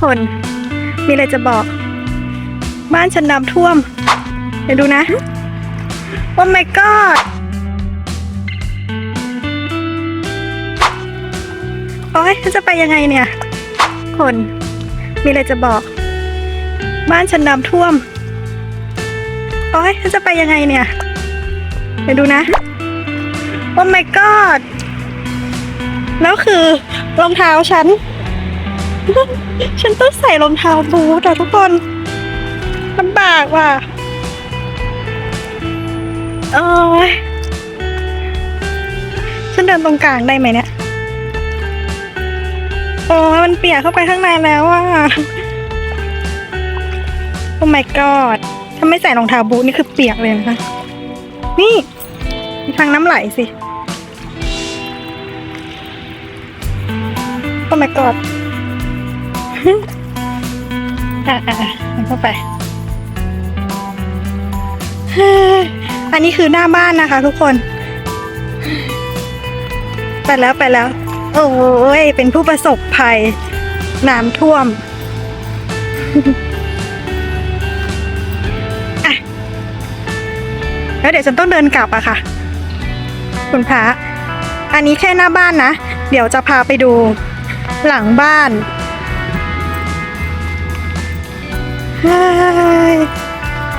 คน มีอะไรจะบอก บ้านฉันน้ำท่วม เดี๋ยวดูนะ โอ้ my god โอ้ยจะไปยังไงเนี่ย คน มีอะไรจะบอก บ้านฉันน้ำท่วม โอ้ยจะไปยังไงเนี่ย เดี๋ยวดูนะ โอ้ my god แล้วคือรองเท้าฉัน ฉันต้องใส่รองเท้าบูทอะทุกคนลำบากว่ะโอ้ยฉันเดินตรงกลางได้ไหมเนี่ย โอ้ยมันเปียกเข้าไปข้างในแล้วอะ โอ้ my god ถ้าไม่ใส่รองเท้าบูทนี่คือเปียกเลยนะคะ นี่มีทางน้ำไหลสิ โอ้ my god อะอะมันเข้าไป อันนี้คือหน้าบ้านนะคะ ทุกคน ไปแล้วไปแล้ว โอ้ย เป็นผู้ประสบภัย น้ำท่วมอะแล้วเดี๋ยวฉันต้องเดินกลับอะค่ะ คุณพระอันนี้แค่หน้าบ้านนะ เดี๋ยวจะพาไปดูหลังบ้าน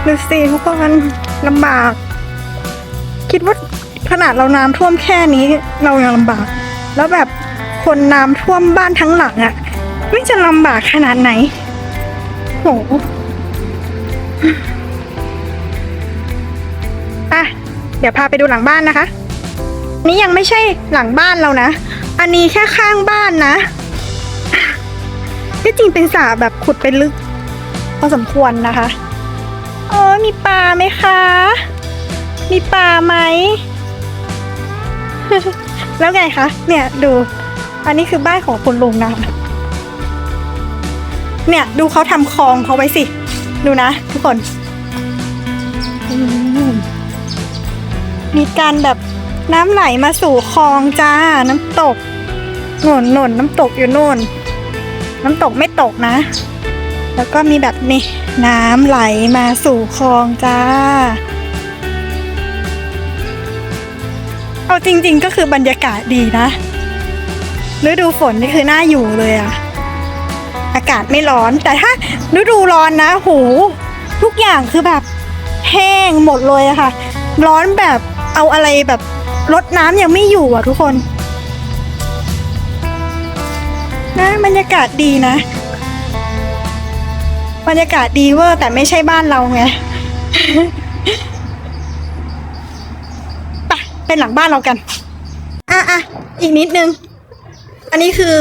ดูสิทุกคนลำบาก คิดว่าขนาดเราน้ำท่วมแค่นี้ เรายังลำบาก แล้วแบบคนน้ำท่วมบ้านทั้งหลังอะ่ะ ไม่จะลำบากขนาดไหนโหอะ เดี๋ยวพาไปดูหลังบ้านนะคะ นี่ยังไม่ใช่หลังบ้านเรานะ อันนี้แค่ข้างบ้านนะที่จริงเป็นสระแบบขุดไปลึก พอสมควรนะคะโอ้ยมีปลาไหมคะ มีปลาไหม แล้วไงคะ เนี่ยดู อันนี้คือบ้านของคุณลุงนะเนี่ยดูเขาทำคลองเขาไว้สิ ดูนะ ทุกคนมมีการแบบน้ำไหลมาสู่คลองจ้า น้ำตกหน่นหน่นน้ำตกอยู่โน่น น้ำตกไม่ตกนะ แล้วก็มีแบบนี้น้ำไหลมาสู่คลองจ้า เอาจริงๆก็คือบรรยากาศดีนะฤดูฝนนี่คือน่าอยู่เลยอะอากาศไม่ร้อนแต่ถ้าฤดูร้อนนะโหทุกอย่างคือแบบแห้งหมดเลยอะค่ะ ร้อนแบบเอาอะไรแบบรดน้ำยังไม่อยู่อะทุกคน นะบรรยากาศดีนะ รรยากาศดีเวอร์แต่ไม่ใช่บ้านเราไงไปเป็นหลังบ้านเรากัน อะอะอีกนิดนึง อันนี้คือ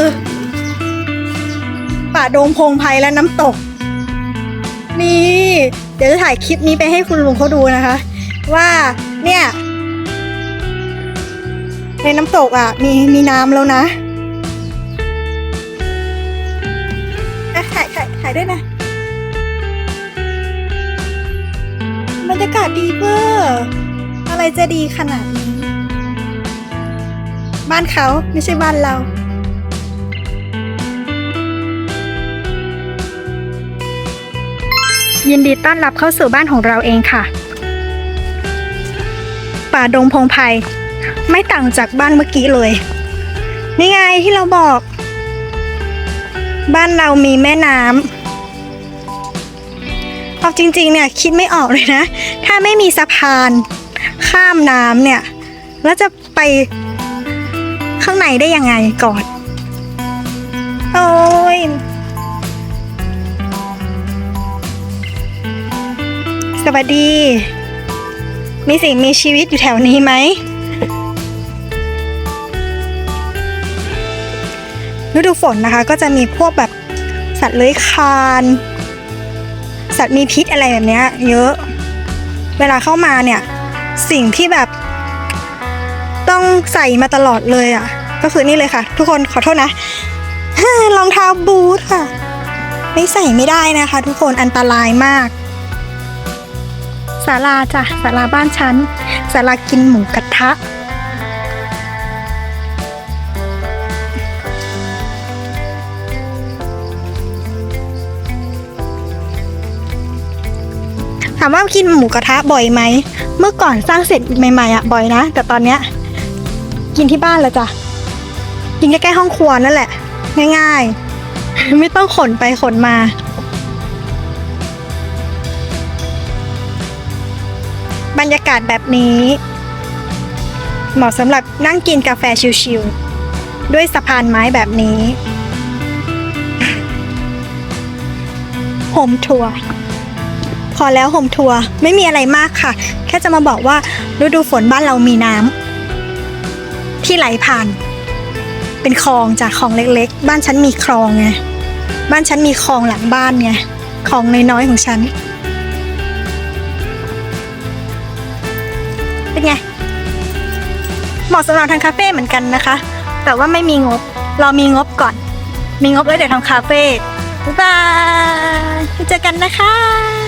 ป่าดงพงไพรและน้ำตก นี่ เดี๋ยวจะถ่ายคลิปนี้ไปให้คุณลุงเขาดูนะคะ ว่าเนี่ยในน้ำตกอะ มีมีน้ำแล้วนะอะถ่ายถ่ายถ่ายด้วยนะ ดีเวอร์อะไรจะดีขนาดนี้ บ้านเขาไม่ใช่บ้านเรายินดีต้อนรับเข้าสู่บ้านของเราเองค่ะ ป่าดงพงไพไม่ต่างจากบ้านเมื่อกี้เลย นี่ไงที่เราบอก บ้านเรามีแม่น้ำ เอาจริงๆเนี่ยคิดไม่ออกเลยนะ ถ้าไม่มีสะพานข้ามน้ำเนี่ย แล้วจะไปข้างในได้ยังไงก่อน โอ้ยสวัสดี มีสิ่งมีชีวิตอยู่แถวนี้ไหมฤดูฝนนะคะ ก็จะมีพวกแบบสัตว์เลื้อยคลาน สัตว์มีพิษอะไรแบบเนี้ยเยอะ เวลาเข้ามาเนี่ย สิ่งที่แบบ ต้องใส่มาตลอดเลยอะ ก็คือนี่เลยค่ะ ทุกคนขอโทษนะรองเท้าบูทค่ะ ไม่ใส่ไม่ได้นะคะ ทุกคนอันตรายมากศาลาจ้ะศาลาบ้านฉันศาลากินหมูกระทะ ถามว่ากินหมูกระทะบ่อยไหม เมื่อก่อนสร้างเสร็จใหม่ๆอะบ่อยนะ แต่ตอนเนี้ยกินที่บ้านแล้วจ้ะ กินใกล้ๆห้องครัวนั่นแหละ ง่ายๆ ไม่ต้องขนไปขนมา บรรยากาศแบบนี้ เหมาะสำหรับนั่งกินกาแฟชิลๆ ด้วยสะพานไม้แบบนี้โฮมทัวร์ อแล้วโฮมทัวร์ไม่มีอะไรมากค่ะ แค่จะมาบอกว่าฤดูฝนบ้านเรามีน้ำที่ไหลผ่าน เป็นคลองจากคลองเล็กๆ บ้านฉันมีคลองไงบ้านฉันมีคลองหลังบ้านไงคลองน้อยๆของฉัน เป็นไงเหมาะสำหรับทางคาเฟ่เหมือนกันนะคะ แต่ว่าไม่มีงบเรามีงบก่อน มีงบแล้วเดี๋ยวทำคาเฟ่บ๊ายบายเจอกันนะคะ